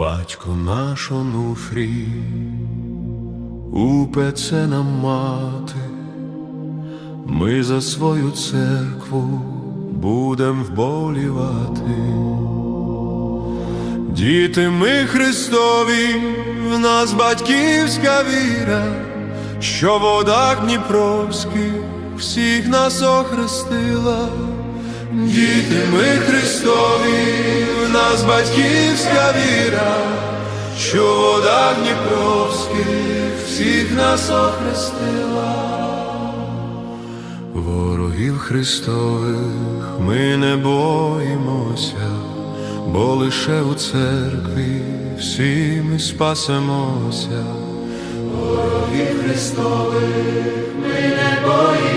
Батько наш онуфрій, упеце нам мати, ми за свою церкву будем вболівати. Діти ми Христові, в нас батьківська віра, що в водах Дніпровських всіх нас охрестила. Діти ми Христові, в нас батьківська віра, що в водах Дніпровських всіх нас охрестила. Ворогів Христових ми не боїмося, бо лише у церкві всі ми спасемося. Ворогів Христових бо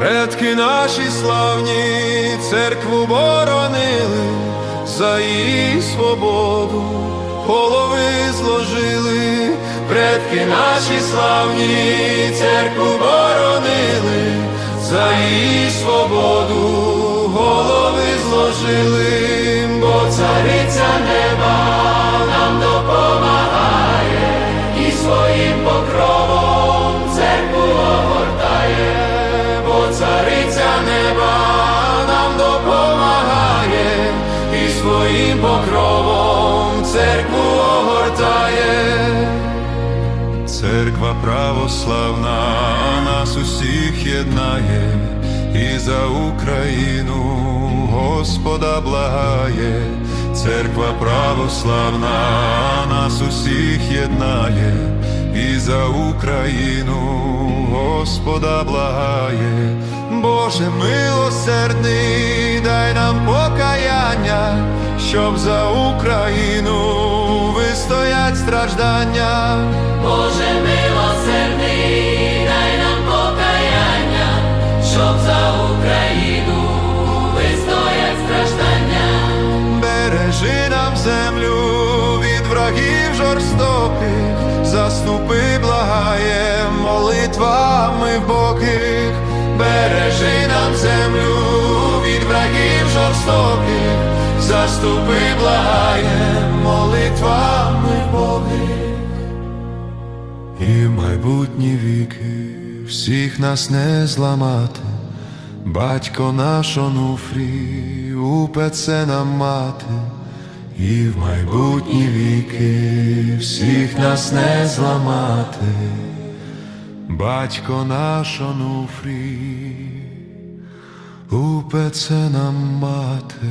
Предки наші славні церкву боронили, за її свободу голови зложили, предки наші славні церкву боронили, за її свободу покровом церкву огортає. Церква православна нас усіх єднає і за Україну Господа благає. Церква православна нас усіх єднає і за Україну Господа благає. Боже милосердний, дай щоб за Україну вистоять страждання. Боже милосердний, дай нам покаяння, щоб за Україну вистоять страждання. Бережи нам землю від врагів жорстоких, заступи, благає молитвами вбогих, бережи нам землю від врагів жорстоких, заступи, благає молитвами вбогих. І в майбутні віки всіх нас не зламати. Батько наш онуфрій, упеце нам мати, і в майбутні віки всіх нас не зламати. Батько наш онуфрій, упеце нам мати.